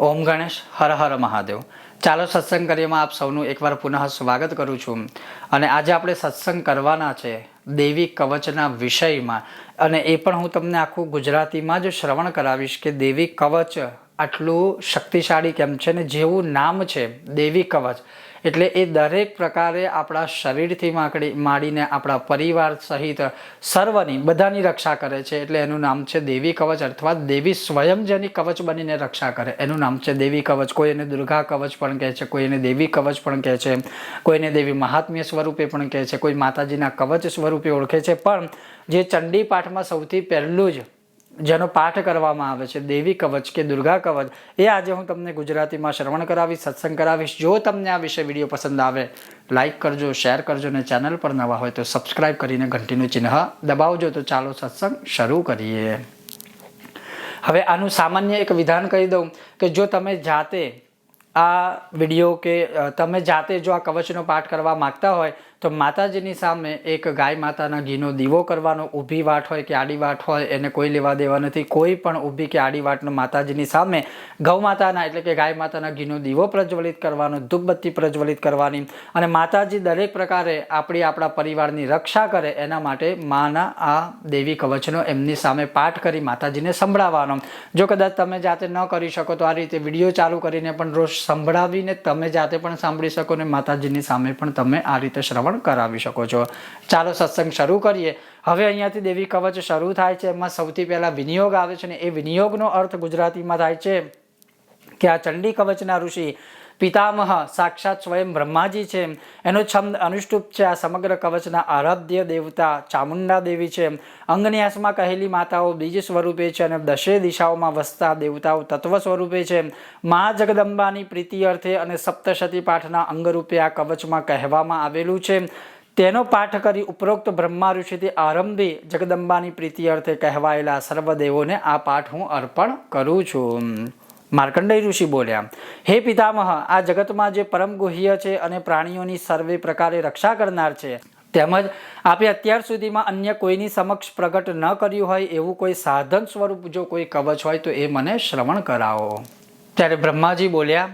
ઓમ ગણેશ, હર હર મહાદેવ. ચાલો સત્સંગ કરીએમાં આપ સૌનું એકવાર પુનઃ સ્વાગત કરું છું. અને આજે આપણે સત્સંગ કરવાના છે દેવી કવચના વિષયમાં. અને એ પણ હું તમને આખું ગુજરાતીમાં જ શ્રવણ કરાવીશ કે દેવી કવચ આટલું શક્તિશાળી કેમ છે ને જેવું નામ છે દેવી કવચ. એટલે એ દરેક પ્રકારે આપણા શરીરથી માકડી માંડીને આપણા પરિવાર સહિત સર્વની બધાની રક્ષા કરે છે. એટલે એનું નામ છે દેવી કવચ અથવા દેવી સ્વયં જેની કવચ બનીને રક્ષા કરે. એનું નામ છે દેવી કવચ. કોઈ એને દુર્ગા કવચ પણ કહે છે, કોઈ એને દેવી કવચ પણ કહે છે કોઈને દેવી મહાત્મ્ય સ્વરૂપે પણ કહે છે, કોઈ માતાજીના કવચ સ્વરૂપે ઓળખે છે. પણ જે ચંડી પાઠમાં સૌથી પહેલું જ જેનો પાઠ કરવામાં આવે છે, દેવી કવચ કે દુર્ગા કવચ, એ આજે હું તમને ગુજરાતીમાં શ્રવણ કરાવીશ, સત્સંગ કરાવીશ. જો તમને આ વિશે વીડિયો પસંદ આવે લાઇક કરજો શેર કરજો અને ચેનલ પર નવા હોય તો સબસ્ક્રાઇબ કરીને ઘંટીનું ચિહ્ન દબાવજો. તો ચાલો સત્સંગ શરૂ કરીએ. હવે આનું સામાન્ય એક વિધાન કહી દઉં કે જો તમે જાતે આ વીડિયો કે તમે જાતે જો આ કવચનો પાઠ કરવા માગતા હોય તો માતાજીની સામે એક ગાય માતાના ઘીનો દીવો કરવાનો ઊભી વાટ હોય કે આડી વાટ હોય, એને કોઈ લેવા દેવા નથી. કોઈ પણ ઊભી કે આડી વાટનો માતાજીની સામે ગૌ માતાના એટલે કે ગાય માતાના ઘીનો દીવો પ્રજ્વલિત કરવાનો, ધૂપબત્તી પ્રજ્વલિત કરવાની અને માતાજી દરેક પ્રકારે આપણી આપણા પરિવારની રક્ષા કરે એના માટે માના આ દેવી કવચનો એમની સામે પાઠ કરી માતાજીને સંભળાવવાનો. જો કદાચ તમે જાતે ન કરી શકો તો આ રીતે વીડિયો ચાલુ કરીને પણ રોજ સંભળાવીને તમે જાતે પણ સાંભળી શકો ને માતાજીની સામે પણ તમે આ રીતે શ્રવણ કરાવી શકો છો. ચાલો સત્સંગ શરૂ કરીએ. હવે અહીંયાથી દેવી કવચ શરૂ થાય છે. એમાં સૌથી પહેલા વિનિયોગ આવે છે ને એ વિનિયોગનો અર્થ ગુજરાતીમાં થાય છે કે આ ચંડી કવચના ઋષિ પિતામહ, સાક્ષાત સ્વયં બ્રહ્માજી છે. એનો છંદ અનુષ્ટુપ છે. આ સમગ્ર કવચના આરાધ્ય દેવતા ચામુંડા દેવી છે. અંગન્યાસમાં કહેલી માતાઓ બીજ સ્વરૂપે છે અને દશે દિશાઓમાં વસતા દેવતાઓ તત્વ સ્વરૂપે છે. મા જગદંબાની પ્રીતિ અર્થે અને સપ્તશતી પાઠના અંગરૂપે આ કવચમાં કહેવામાં આવેલું છે. તેનો પાઠ કરી ઉપરોક્ત બ્રહ્મા ઋષિથી આરંભી જગદંબાની પ્રીતિ અર્થે કહેવાયેલા સર્વદેવોને આ પાઠ હું અર્પણ કરું છું. માર્કંડેય ઋષિ બોલ્યા, હે પિતામહ, આ જગતમાં જે પરમ ગુહ્ય છે અને પ્રાણીઓની સર્વે પ્રકારે રક્ષા કરનાર છે, તેમજ આપે અત્યાર સુધીમાં અન્ય કોઈની સમક્ષ પ્રગટ ન કર્યું હોય એવું કોઈ સાધન સ્વરૂપ જો કોઈ કવચ હોય તો એ મને શ્રવણ કરાવો. ત્યારે બ્રહ્માજી બોલ્યા,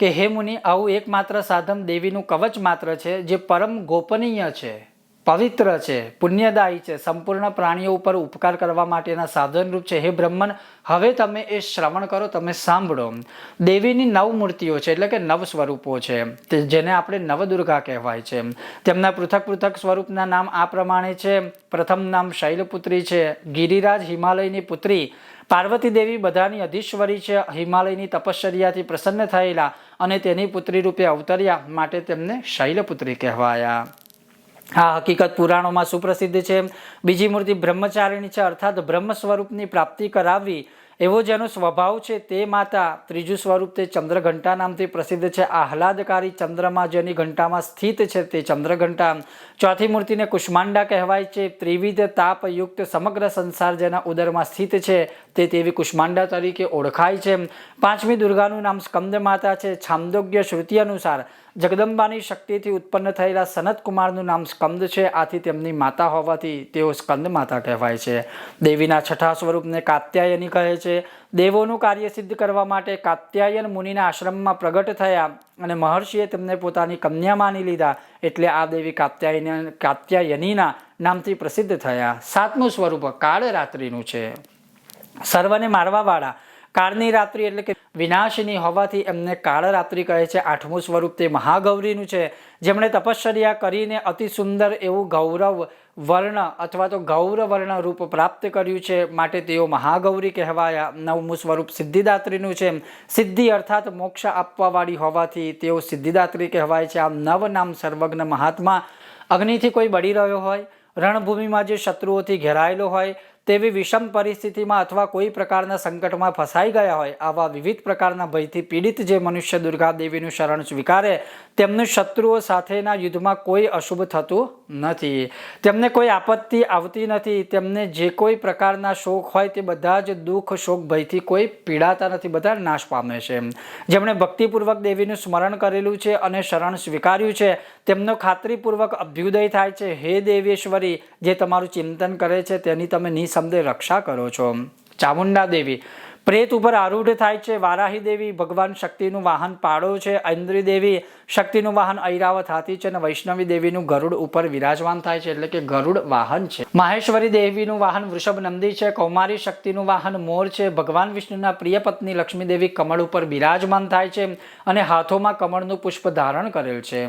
કે હે મુનિ, આવું એકમાત્ર સાધન દેવીનું કવચ માત્ર છે, જે પરમ ગોપનીય છે. પવિત્ર છે, પુણ્યદાયી છે, સંપૂર્ણ પ્રાણીઓ ઉપર ઉપકાર કરવા માટેના સાધનરૂપ છે. હે બ્રહ્મન, હવે તમે એ શ્રવણ કરો, તમે સાંભળો. દેવીની નવ મૂર્તિઓ છે, એટલે કે નવ સ્વરૂપો છે. જેને આપણે નવદુર્ગા કહેવાય છે. તેમના પૃથક પૃથક સ્વરૂપના નામ આ પ્રમાણે છે. પ્રથમ નામ શૈલપુત્રી છે, ગિરિરાજ હિમાલયની પુત્રી. પાર્વતી દેવી બધાની અધીશ્વરી છે, હિમાલયની તપશ્ચર્યાથી પ્રસન્ન થયેલા અને તેની પુત્રી રૂપે અવતર્યા, માટે તેમને શૈલપુત્રી કહેવાયા. આ હકીકત પુરાણોમાં સુપ્રસિદ્ધ છે. બીજી મૂર્તિ બ્રહ્મચારિણી છે, અર્થાત બ્રહ્મ સ્વરૂપની પ્રાપ્તિ કરાવવી. એવો જેનો સ્વભાવ છે, તે માતા ત્રીજું સ્વરૂપ તે ચંદ્રઘંટા નામથી પ્રસિદ્ધ છે. આહલાદકારી ચંદ્રમાં જેની ઘંટામાં સ્થિત છે તે ચંદ્રઘંટા. ચોથી મૂર્તિને કુષ્માંડા કહેવાય છે. ત્રિવિધ તાપયુક્ત સમગ્ર સંસાર જેના ઉદરમાં સ્થિત છે, તે તેવી કુષ્માંડા તરીકે ઓળખાય છે. પાંચમી દુર્ગાનું નામ સ્કંદ માતા છે. છાંદોગ્ય શ્રુતિ અનુસાર જગદંબાની શક્તિથી ઉત્પન્ન થયેલા સનત કુમારનું નામ સ્કંદ છે. આથી તેમની માતા હોવાથી તેઓ સ્કંદ માતા કહેવાય છે. દેવીના છઠ્ઠા સ્વરૂપને કાત્યાયની કહે છે. દેવોનું કાર્ય સિદ્ધ કરવા માટે કાત્યાયન મુનિના આશ્રમમાં પ્રગટ થયા અને મહર્ષિએ તેમને પોતાની કન્યા માની લીધા એટલે આ દેવી કાત્યાયન, કાત્યાયનીના નામથી પ્રસિદ્ધ થયા. સાતમું સ્વરૂપ કાળ રાત્રિનું છે. સર્વને મારવાવાળા કાળની રાત્રિ એટલે કે વિનાશની હોવાથી એમને કાળરાત્રિ કહે છે. આઠમું સ્વરૂપ તે મહાગૌરીનું છે. જેમણે તપશ્ચર્યા કરીને અતિ સુંદર એવું ગૌરવ વર્ણ અથવા તો ગૌર વર્ણ રૂપ પ્રાપ્ત કર્યું છે માટે તેઓ મહાગૌરી કહેવાયા. નવમું સ્વરૂપ સિદ્ધિદાત્રીનું છે. સિદ્ધિ અર્થાત મોક્ષ આપવાવાળી હોવાથી તેઓ સિદ્ધિદાત્રી કહેવાય છે. આમ નવ નામ સર્વજ્ઞ મહાત્મા. અગ્નિથી કોઈ બળી રહ્યો હોય, રણભૂમિમાં જે શત્રુઓથી ઘેરાયેલો હોય તેવી વિષમ પરિસ્થિતિમાં અથવા કોઈ પ્રકારના સંકટમાં ફસાઈ ગયા હોય, આવા વિવિધ પ્રકારના ભયથી પીડિત જે મનુષ્ય દુર્ગા દેવીનું શરણ સ્વીકારે, તેમનું શત્રુઓ સાથેના યુદ્ધમાં કોઈ અશુભ થતું નથી. તેમને કોઈ આપત્તિ આવતી નથી. તેમને જે કોઈ પ્રકારના શોક હોય તે બધા જ દુઃખ, શોક, ભયથી કોઈ પીડાતા નથી. બધા નાશ પામે છે. જેમણે ભક્તિપૂર્વક દેવીનું સ્મરણ કરેલું છે અને શરણ સ્વીકાર્યું છે, તેમનો ખાતરીપૂર્વક અભ્યુદય થાય છે. હે દેવેશ્વરી, જે તમારું ચિંતન કરે છે તેની તમે નિસંદેહ રક્ષા કરો છો. ચામુંડા દેવી પ્રેત ઉપર આરૂઢ થાય છે. વારાહી દેવી ભગવાન શક્તિનું વાહન પાડો છે. ઐન્દ્રી દેવી શક્તિનું વાહન ઐરાવત હાથી છે અને વૈષ્ણવી દેવીનું ગરુડ ઉપર વિરાજમાન થાય છે. એટલે કે ગરુડ વાહન છે. માહેશ્વરી દેવીનું વાહન વૃષભ નંદી છે. કૌમારી શક્તિનું વાહન મોર છે. ભગવાન વિષ્ણુના પ્રિય પત્ની લક્ષ્મી દેવી કમળ ઉપર બિરાજમાન થાય છે અને હાથોમાં કમળનું પુષ્પ ધારણ કરેલ છે.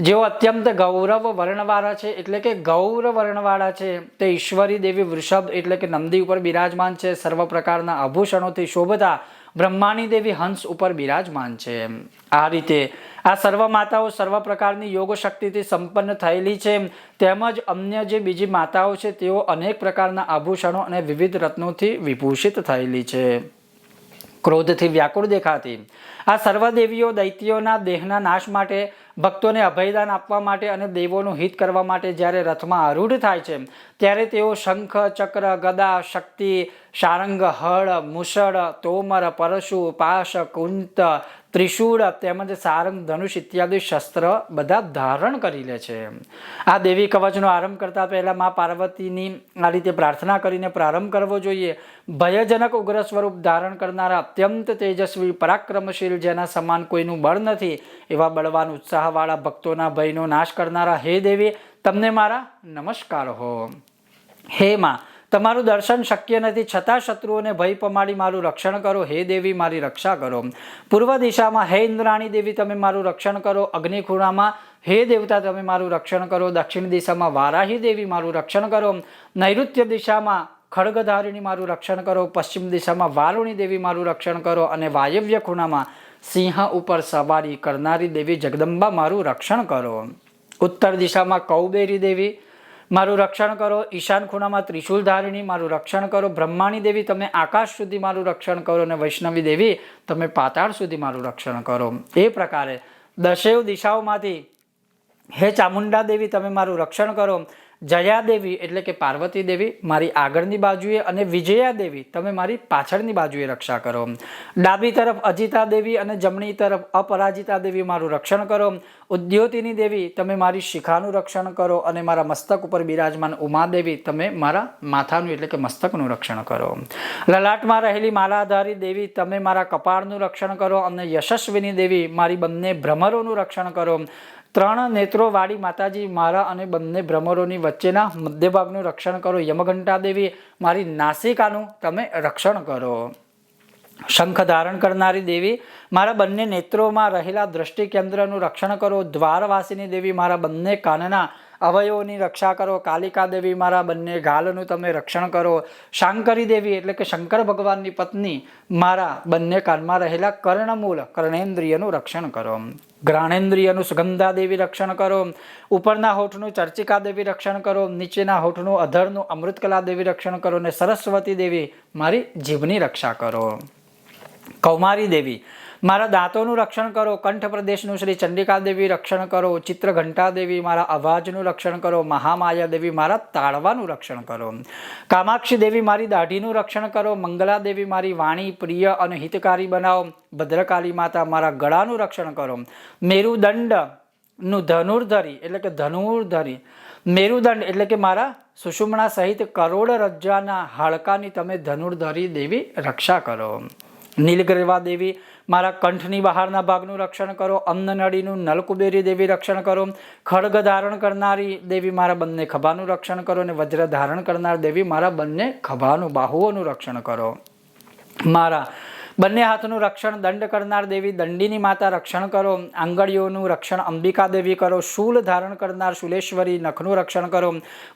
જેઓ અત્યંત ગૌરવ વર્ણવાળા છે, એટલે કે ગૌર વર્ણવાળા છે, તે ઈશ્વરી દેવી વૃષભ એટલે કે નંદી ઉપર બિરાજમાન છે. સર્વ પ્રકારના આભૂષણોથી શોભતા બ્રહ્માની દેવી હંસ ઉપર બિરાજમાન છે. આ રીતે આ સર્વ માતાઓ સર્વ પ્રકારની યોગ શક્તિથી સંપન્ન થયેલી છે. તેમજ અન્ય જે બીજી માતાઓ છે, તેઓ અનેક પ્રકારના આભૂષણો અને વિવિધ રત્નોથી વિભૂષિત થયેલી છે. ક્રોધથી વ્યાકુળ દેખાતી. આ સર્વ દેવીઓ દૈત્યોના દેહના નાશ માટે, ભક્તોને અભયદાન આપવા માટે અને દેવોનું હિત કરવા માટે જ્યારે રથમાં આરૂઢ થાય છે, ત્યારે તેઓ શંખ, ચક્ર, ગદા, શક્તિ, સારંગ, હળ, મુસળ, તોમર, પરશુ, પાશ, કુંત ત્રિશૂળ તેમજ સારંગ, ધનુષ ઇત્યાદિ શસ્ત્ર બધા ધારણ કરી લે છે. આ દેવી કવચનો આરંભ કરતા પહેલા મા પાર્વતીની આ રીતે પ્રાર્થના કરીને પ્રારંભ કરવો જોઈએ. ભયજનક ઉગ્ર સ્વરૂપ ધારણ કરનારા અત્યંત તેજસ્વી, પરાક્રમશીલ, જેના સમાન કોઈનું બળ નથી, એવા બળવાન, ઉત્સાહવાળા ભક્તોના ભયનો નાશ કરનારા, હે દેવી, તમને મારા નમસ્કાર હો. હે માં તમારું દર્શન શક્ય નથી, છતાં શત્રુઓને ભય પમાડી મારું રક્ષણ કરો, હે દેવી, મારી રક્ષા કરો. પૂર્વ દિશામાં, હે ઇન્દ્રાણી દેવી, તમે મારું રક્ષણ કરો. અગ્નિખૂણામાં હે દેવતા, તમે મારું રક્ષણ કરો. દક્ષિણ દિશામાં, વારાહી દેવી, મારું રક્ષણ કરો. નૈઋત્ય દિશામાં, ખડગધારીણી, મારું રક્ષણ કરો. પશ્ચિમ દિશામાં વારુણી દેવી, મારું રક્ષણ કરો. અને વાયવ્ય ખૂણામાં, સિંહ ઉપર સવારી કરનારી દેવી જગદંબા, મારું રક્ષણ કરો. ઉત્તર દિશામાં, કૌબેરી દેવી મારું રક્ષણ કરો, ઈશાન ખૂણામાં ત્રિશુલ ધારિણી મારું રક્ષણ કરો, બ્રહ્માણી દેવી, તમે આકાશ સુધી મારું રક્ષણ કરો અને વૈષ્ણવી દેવી, તમે પાતાળ સુધી મારું રક્ષણ કરો. એ પ્રકારે દશેવ દિશાઓમાંથી, હે ચામુંડા દેવી, તમે મારું રક્ષણ કરો જયા દેવી એટલે કે પાર્વતી દેવી મારી આગળની બાજુએ અને વિજયા દેવી, તમે મારી પાછળની બાજુએ રક્ષા કરો. ડાબી તરફ અજિતા દેવી અને જમણી તરફ અપરાજિતા દેવી મારું રક્ષણ કરો. ઉદ્યોતિની દેવી, તમે મારી શિખાનું રક્ષણ કરો અને મારા મસ્તક ઉપર બિરાજમાન ઉમાદેવી તમે મારા માથાનું એટલે કે મસ્તકનું રક્ષણ કરો. લલાટમાં રહેલી માલાધારી દેવી, તમે મારા કપાળનું રક્ષણ કરો અને યશસ્વીની દેવી, મારી બંને ભ્રમરોનું રક્ષણ કરો. ત્રણ નેત્રોવાળી માતાજી, મારા અને બંને ભ્રમરોની વચ્ચેના મધ્યભાગનું રક્ષણ કરો. યમઘંટા દેવી, મારી નાસિકાનું તમે રક્ષણ કરો. શંખ ધારણ કરનારી દેવી, મારા બંને નેત્રોમાં રહેલા દ્રષ્ટિ કેન્દ્રનું રક્ષણ કરો. દ્વારવાસીની દેવી, મારા બંને કાનના અવયવોની રક્ષા કરો. કાલિકા દેવી મારા બંને ગાલનું તમે રક્ષણ કરો. શાંકરી દેવી એટલે કે શંકર ભગવાનની પત્ની મારા બંને કાનમાં રહેલા કર્ણમૂલ, કર્ણેન્દ્રિયનું રક્ષણ કરો. ગ્રાણેન્દ્રિયનું સુગંધા દેવી રક્ષણ કરો. ઉપરના હોઠનું ચર્ચિકા દેવી રક્ષણ કરો. નીચેના હોઠનું અધરનું અમૃતકલા દેવી રક્ષણ કરો. અને સરસ્વતી દેવી મારી જીભની રક્ષા કરો. કૌમારી દેવી મારા દાંતોનું રક્ષણ કરો, કંઠ પ્રદેશનું શ્રી ચંડિકા દેવી રક્ષણ કરો ચિત્ર ઘંટા દેવી મારા અવાજનું રક્ષણ કરો, મહામાયા દેવી મારા તાળવાનું રક્ષણ કરો. કામાક્ષી દેવી મારી દાઢીનું રક્ષણ કરો, મંગલા દેવી મારી વાણી પ્રિય અને હિતકારી બનાવો, ભદ્રકાલી માતા મારા ગળાનું રક્ષણ કરો. મેરુદંડનું ધનુર્ધરી, એટલે કે ધનુર્ધરી. મેરુદંડ એટલે કે મારા સુષુમણા સહિત કરોડ રજ્જાના હાડકાની તમે ધનુર્ધરી દેવી રક્ષા કરો. નીલગ્રીવા દેવી, મારા કંઠની બહારના ભાગનું રક્ષણ કરો, અન્નનળીનું નલકુબેરી દેવી રક્ષણ કરો, ખડગ ધારણ કરનારી દેવી મારા બંને ખભાનું રક્ષણ કરો અને વજ્ર ધારણ કરનાર દેવી મારા બંને ખભાનું, બાહુઓનું રક્ષણ કરો. મારા બંને હાથનું રક્ષણ દંડ કરનાર દેવી, દંડીની માતા રક્ષણ કરો, આંગળીઓનું રક્ષણ અંબિકા દેવી કરો, શૂલ ધારણ કરનાર શુલેશ્વરી નખનું રક્ષણ કરો,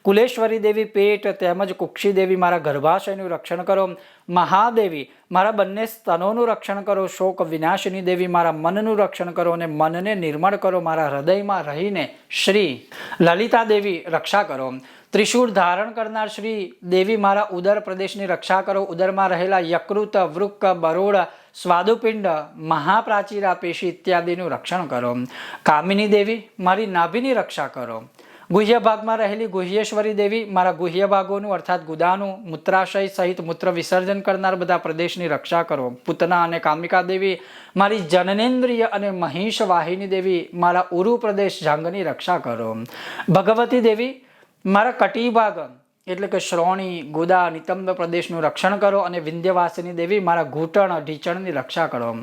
કુલેશ્વરી દેવી પેટ તેમજ કુક્ષી દેવી મારા ગર્ભાશયનું રક્ષણ કરો મહાદેવી, મારા બંને સ્તનોનું રક્ષણ કરો, શોક વિનાશની દેવી, મારા મનનું રક્ષણ કરો અને મનને નિર્મળ કરો, મારા હૃદયમાં રહીને શ્રી લલિતા દેવી રક્ષા કરો. ત્રિશૂળ ધારણ કરનાર શ્રી દેવી મારા ઉદર પ્રદેશની રક્ષા કરો. ઉદરમાં રહેલા યકૃત, વૃક્ક બરોડ સ્વાદુપિંડ, મહાપ્રાચીરા, પેશી ઇત્યાદિનું રક્ષણ કરો. કામિની દેવી, મારી નાભીની રક્ષા કરો. ગુહ્ય ભાગમાં રહેલી ગુહ્યેશ્વરી દેવી મારા ગુહ્ય ભાગોનું, અર્થાત ગુદાનું, મૂત્રાશય સહિત મૂત્ર વિસર્જન કરનાર બધા પ્રદેશની રક્ષા કરો. પૂતના અને કામિકા દેવી મારી જનનેન્દ્રિય અને મહિષ વાહિની દેવી મારા ઉરુ પ્રદેશ જાંગની રક્ષા કરો. ભગવતી દેવી મારા કટી ભાગ એટલે કે શ્રોણી, ગુદા, નિતંબ પ્રદેશનું રક્ષણ કરો અને વિંધ્યવાસિની દેવી મારા ઘૂંટણ, ઢીચણની રક્ષા કરો.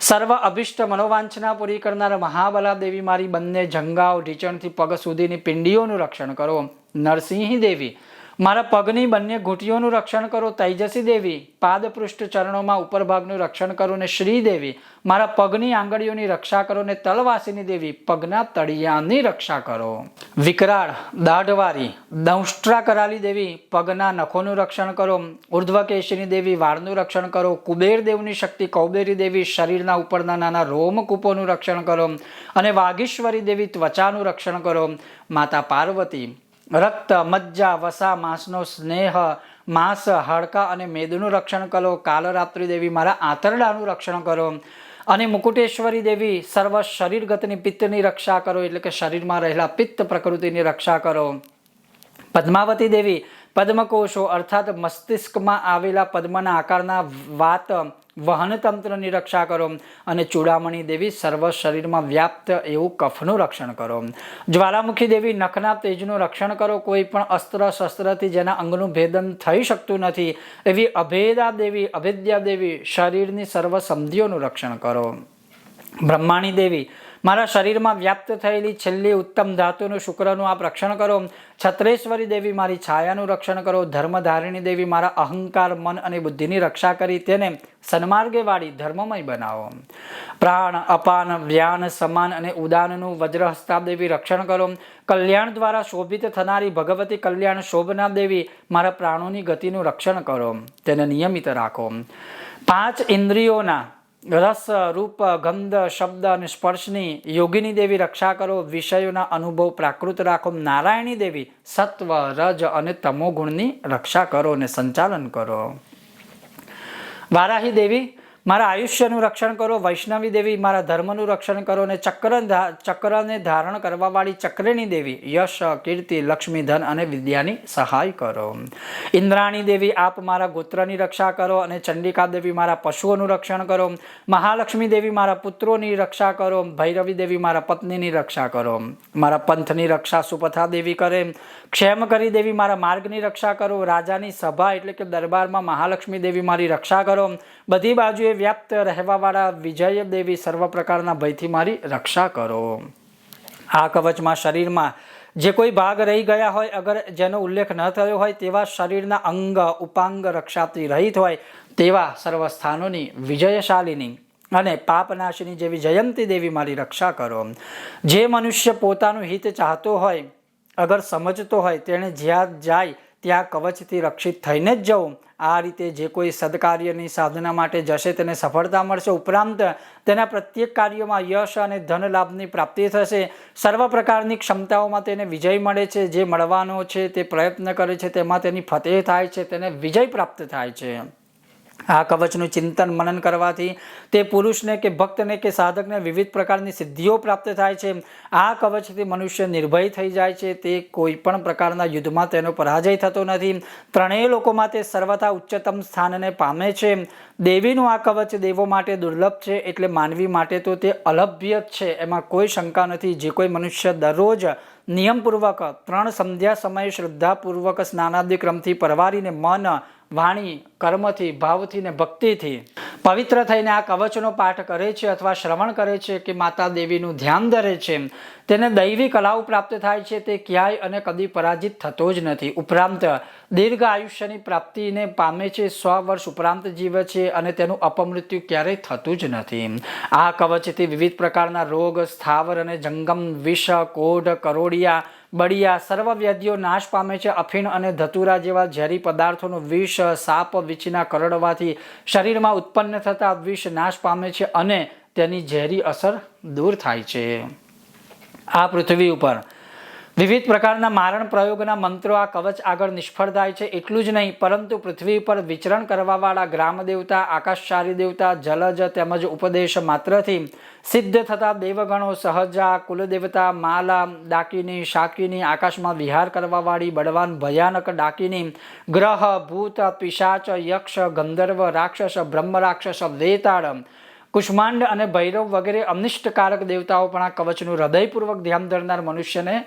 સર્વ અભિષ્ટ મનોવાંછના પૂરી કરનાર મહાબલા દેવી મારી બંને જંગાઓ, ઢીચણથી પગ સુધીની પિંડીઓનું રક્ષણ કરો. નરસિંહ દેવી મારા પગની બંને ઘૂંટીઓનું રક્ષણ કરો, તૈજસી દેવી. પાદપૃષ્ઠ ચરણોમાં ઉપર ભાગનું રક્ષણ કરો ને શ્રી દેવી. મારા પગની આંગળીઓની રક્ષા કરો ને તલવાસીની દેવી. પગના તળિયાની રક્ષા કરો. વિકરાળ, દાઢવારી દંષ્ટ્રા કરાલી દેવી. પગના નખોનું રક્ષણ કરો. ઉર્ધ્વકેશીની દેવી, વાળનું રક્ષણ કરો. કુબેર દેવની શક્તિ, કૌબેરી દેવી, શરીરના ઉપરના નાના રોમકૂપોનું રક્ષણ કરો. અને વાઘેશ્વરી દેવી, ત્વચાનું રક્ષણ કરો. માતા પાર્વતી રક્ત, મજ્જા, વસા, માંસનો સ્નેહ, માંસ, હાડકા અને મેદનું રક્ષણ કરો. કાલરાત્રિ દેવી મારા આંતરડાનું રક્ષણ કરો. અને મુકુટેશ્વરી દેવી સર્વ શરીરગતની પિત્તની રક્ષા કરો, એટલે કે શરીરમાં રહેલા પિત્ત પ્રકૃતિની રક્ષા કરો. પદ્માવતી દેવી પદ્મકોષો અર્થાત મસ્તિષ્કમાં આવેલા પદ્મના આકારના વાત વહનતંત્રની રક્ષા કરો અને ચૂડામણી દેવી સર્વ શરીરમાં વ્યાપ્ત એવું કફનું રક્ષણ કરો. જ્વાલામુખી દેવી નખના તેજનું રક્ષણ કરો. કોઈ પણ અસ્ત્ર શસ્ત્રથી જેના અંગનું ભેદન થઈ શકતું નથી, એવી અભેદા દેવી, અભેદ્યા દેવી શરીરની સર્વ સંધિઓનું રક્ષણ કરો. બ્રહ્માણી દેવી મારા શરીરમાં વ્યાપ્ત થયેલી છેલ્લી ઉત્તમ ધાતુનું શુક્રનું આપ રક્ષણ કરો. છત્રેશ્વરી દેવી મારી છાયાનું રક્ષણ કરો. ધર્મધારિણી દેવી મારા અહંકાર, મન અને બુદ્ધિની રક્ષા કરી તેને સન્માર્ગે વાળી ધર્મમય બનાવો. પ્રાણ, અપાન, વ્યાન, સમાન અને ઉદાનનું વજ્રહસ્તા દેવી રક્ષણ કરો. કલ્યાણ દ્વારા શોભિત થનારી ભગવતી કલ્યાણ શોભના દેવી મારા પ્રાણોની ગતિનું રક્ષણ કરો. તેને નિયમિત રાખો. પાંચ ઇન્દ્રિયોના રસ, રૂપ, ગંધ, શબ્દ અને સ્પર્શની યોગીની દેવી રક્ષા કરો, વિષયોના અનુભવ પ્રાકૃત રાખો, નારાયણી દેવી સત્વ, રજ અને તમો ગુણની રક્ષા કરો અને સંચાલન કરો. વારાહી દેવી મારા આયુષ્યનું રક્ષણ કરો, વૈષ્ણવી દેવી મારા ધર્મનું રક્ષણ કરો અને ચક્ર ચક્રને ધારણ કરવાવાળી ચક્રની દેવી, યશ, કીર્તિ, લક્ષ્મી, ધન અને વિદ્યાની સહાય કરો. ઇન્દ્રાણી દેવી, આપ મારા ગોત્રની રક્ષા કરો અને ચંડિકા દેવી મારા પશુઓનું રક્ષણ કરો. મહાલક્ષ્મી દેવી મારા પુત્રોની રક્ષા કરો. ભૈરવી દેવી મારા પત્નીની રક્ષા કરો. મારા પંથની રક્ષા સુપથા દેવી કરે. ક્ષેમ કરી દેવી મારા માર્ગની રક્ષા કરો. રાજાની સભા એટલે કે દરબારમાં મહાલક્ષ્મી દેવી મારી રક્ષા કરો. બધી બાજુએ વ્યાપ્ત રહેવાવાળા વિજય દેવી સર્વ પ્રકારના ભયથી મારી રક્ષા કરો. આ કવચમાં શરીરમાં જે કોઈ ભાગ રહી ગયા હોય, અગર જેનો ઉલ્લેખ ન થયો હોય, તેવા શરીરના અંગ, ઉપાંગ રક્ષાથી રહિત હોય, તેવા સર્વ સ્થાનોની વિજયશાલીની અને પાપનાશની જેવી જયંતી દેવી મારી રક્ષા કરો. જે મનુષ્ય પોતાનું હિત ચાહતો હોય, અગર સમજતો હોય, તેણે જ્યાં જાય, ત્યાં કવચથી રક્ષિત થઈને જ જવું. આ રીતે જે કોઈ સદકાર્યની સાધના માટે જશે તેને સફળતા મળશે. ઉપરાંત તેના પ્રત્યેક કાર્યમાં યશ અને ધન લાભની પ્રાપ્તિ થશે. સર્વ પ્રકારની ક્ષમતાઓમાં તેને વિજય મળે છે. જે મળવાનો છે તે પ્રયત્ન કરે છે, તેમાં તેની ફતેહ થાય છે, તેને વિજય પ્રાપ્ત થાય છે. આ કવચનું ચિંતન મનન કરવાથી તે પુરુષને કે ભક્તને કે સાધકને વિવિધ પ્રકારની સિદ્ધિઓ પ્રાપ્ત થાય છે. આ કવચથી મનુષ્ય નિર્ભય થઈ જાય છે. તે કોઈ પણ પ્રકારના યુદ્ધમાં તેનો પરાજય થતો નથી. ત્રણેય લોકોમાં તે સર્વથા ઉચ્ચતમ સ્થાનને પામે છે. દેવીનું આ કવચ દેવો માટે દુર્લભ છે એટલે માનવી માટે તો તે અલભ્ય જ છે. એમાં કોઈ શંકા નથી. જે કોઈ મનુષ્ય દરરોજ નિયમપૂર્વક ત્રણ સંધ્યા સમયે શ્રદ્ધાપૂર્વક સ્નાનાદિ ક્રમથી પરવારીને મન વાણી, કર્મથી, ભાવથી ને ભક્તિથી પવિત્ર થઈને આ કવચનો પાઠ કરે છે અથવા શ્રવણ કરે છે કે માતા દેવીનું ધ્યાન ધરે છે, તેને દૈવી કલાઓ પ્રાપ્ત થાય છે, તે ક્યાંય અને કદી પરાજિત થતો જ નથી. ઉપરાંત દીર્ઘ આયુષ્યની પ્રાપ્તિને પામે છે, સો વર્ષ ઉપરાંત જીવે છે અને તેનું અપમૃત્યુ ક્યારેય થતું જ નથી. આ કવચથી વિવિધ પ્રકારના રોગ, સ્થાવર અને જંગમ, વિષ, કોઢ કરોડિયા બળિયા સર્વ વ્યાધિઓ નાશ પામે છે. અફીણ અને ધતુરા જેવા ઝેરી પદાર્થોનું વિષ, સાપ વીછીના કરડવાથી શરીરમાં ઉત્પન્ન થતા વિષ નાશ પામે છે અને તેની ઝેરી અસર દૂર થાય છે. આ પૃથ્વી ઉપર વિવિધ પ્રકારના મારણ પ્રયોગના મંત્રો આ કવચ આગળ નિષ્ફળ થાય છે, એટલું જ નહીં, પરંતુ પૃથ્વી પર વિચરણ કરવાવાળા ગ્રામ દેવતા આકાશચારી દેવતા, જલજ તેમજ ઉપદેશ માત્રથી સિદ્ધ થતા દેવગણો સહજા, કુલદેવતા, માલા, ડાકીની, શાકીની, આકાશમાં વિહાર કરવાવાળી બળવાન ભયાનક ડાકીની ગ્રહ, ભૂત, પિશાચ, યક્ષ, ગંધર્વ, રાક્ષસ બ્રહ્મ રાક્ષસ વેતાળ, કુષ્માંડ અને ભૈરવ વગેરે અનિષ્ટકારક દેવતાઓ પણ આ કવચનું હૃદયપૂર્વક ધ્યાન ધરનાર મનુષ્યને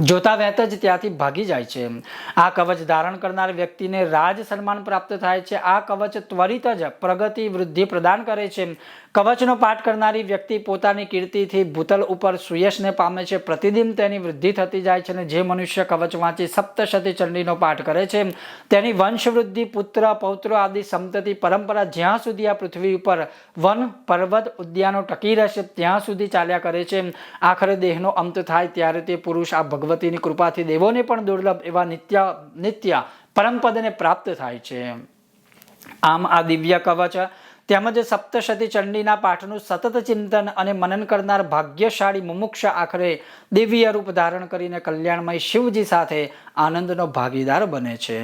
જોતા વેત જ ત્યાંથી ભાગી જાય છે. આ કવચ ધારણ કરનાર વ્યક્તિને રાજ સન્માન પ્રાપ્ત થાય છે. આ કવચ ત્વરિત જ પ્રગતિ વૃદ્ધિ પ્રદાન કરે છે. કવચનો પાઠ કરનારી વ્યક્તિ પોતાની કીર્તિથી ભૂતલ ઉપર સુયશને પામે છે. પ્રતિદિન તેની વૃદ્ધિ થતી જાય છે અને જે મનુષ્ય કવચ વાંચી સપ્તશતી ચંડીનો પાઠ કરે છે, તેની વંશવૃદ્ધિ, પુત્ર, પૌત્રો આદિ સંતતિ, પરંપરા જ્યાં સુધી આ પૃથ્વી ઉપર વન પર્વત ઉદ્યાનો ટકી રહેશે, ત્યાં સુધી ચાલ્યા કરે છે. આખરે દેહનો અંત થાય ત્યારે તે પુરુષ આ ભગવતીની કૃપાથી દેવોને પણ દુર્લભ એવા નિત્ય નિત્ય પરમપદને પ્રાપ્ત થાય છે. આમ આ દિવ્ય કવચ તેમજ સપ્તશતી ચંડીના પાઠનું સતત ચિંતન અને મનન કરનાર ભાગ્યશાળી મુમુક્ષ આખરે દિવ્ય રૂપ ધારણ કરીને કલ્યાણમય શિવજી સાથે આનંદનો ભાગીદાર બને છે.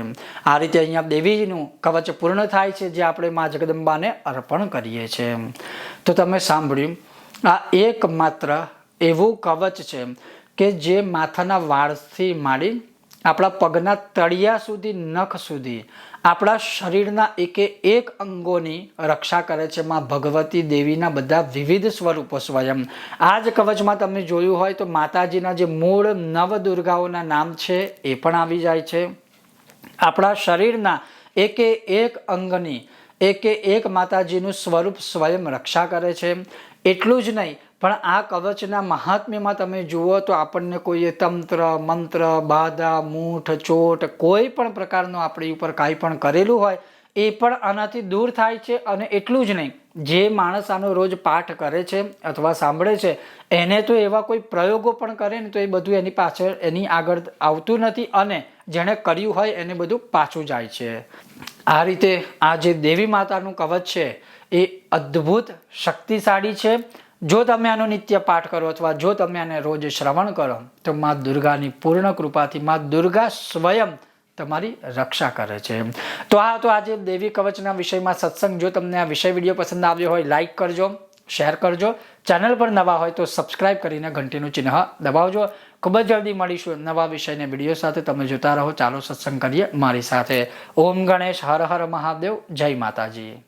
આ રીતે અહીંયા દેવીનું કવચ પૂર્ણ થાય છે, જે આપણે મા જગદંબાને અર્પણ કરીએ છીએ તો તમે સાંભળ્યું, આ એકમાત્ર એવું કવચ છે કે જે માથાના વાળથી માંડી આપણા પગના તળિયા સુધી, નખ સુધી આપણા શરીરના એકે એક અંગોની રક્ષા કરે છે માં ભગવતી દેવીના બધા વિવિધ સ્વરૂપો સ્વયં. આ જ કવચમાં તમે જોયું હોય તો માતાજીના જે મૂળ નવ દુર્ગાઓના નામ છે એ પણ આવી જાય છે. આપણા શરીરના એકે એક અંગની, એકે એક માતાજીનું સ્વરૂપ સ્વયં રક્ષા કરે છે. એટલું જ નહીં, પણ આ કવચના મહાત્મ્યમાં તમે જુઓ તો આપણને કોઈએ તંત્ર, મંત્ર, બાધા, મૂઠ, ચોટ કોઈ પણ પ્રકારનું આપણી ઉપર કાંઈ પણ કરેલું હોય, એ પણ આનાથી દૂર થાય છે અને એટલું જ નહીં. જે માણસ આનો રોજ પાઠ કરે છે અથવા સાંભળે છે, એને તો એવા કોઈ પ્રયોગો પણ કરે ને તો એ બધું એની પાછળ, એની આગળ આવતું નથી અને જેણે કર્યું હોય એને બધું પાછું જાય છે. આ રીતે આ જે દેવી માતાનું કવચ છે એ અદ્ભુત શક્તિશાળી છે. જો તમે આનો નિત્ય પાઠ કરો અથવા જો તમે આને રોજ શ્રવણ કરો, તો મા દુર્ગાની પૂર્ણ કૃપાથી મા દુર્ગા સ્વયં તમારી રક્ષા કરે છે. તો આ તો આજે દેવી કવચના વિષયમાં સત્સંગ. જો તમને આ વિષય વીડિયો પસંદ આવ્યો હોય લાઇક કરજો, શેર કરજો. ચેનલ પર નવા હોય તો સબસ્ક્રાઇબ કરીને ઘંટીનું ચિહ્ન દબાવજો. ખૂબ જ જલ્દી મળીશું નવા વિષયને વીડિયો સાથે. તમે જોતા રહો. ચાલો સત્સંગ કરીએ મારી સાથે. ઓમ ગણેશ, હર હર મહાદેવ. જય માતાજી.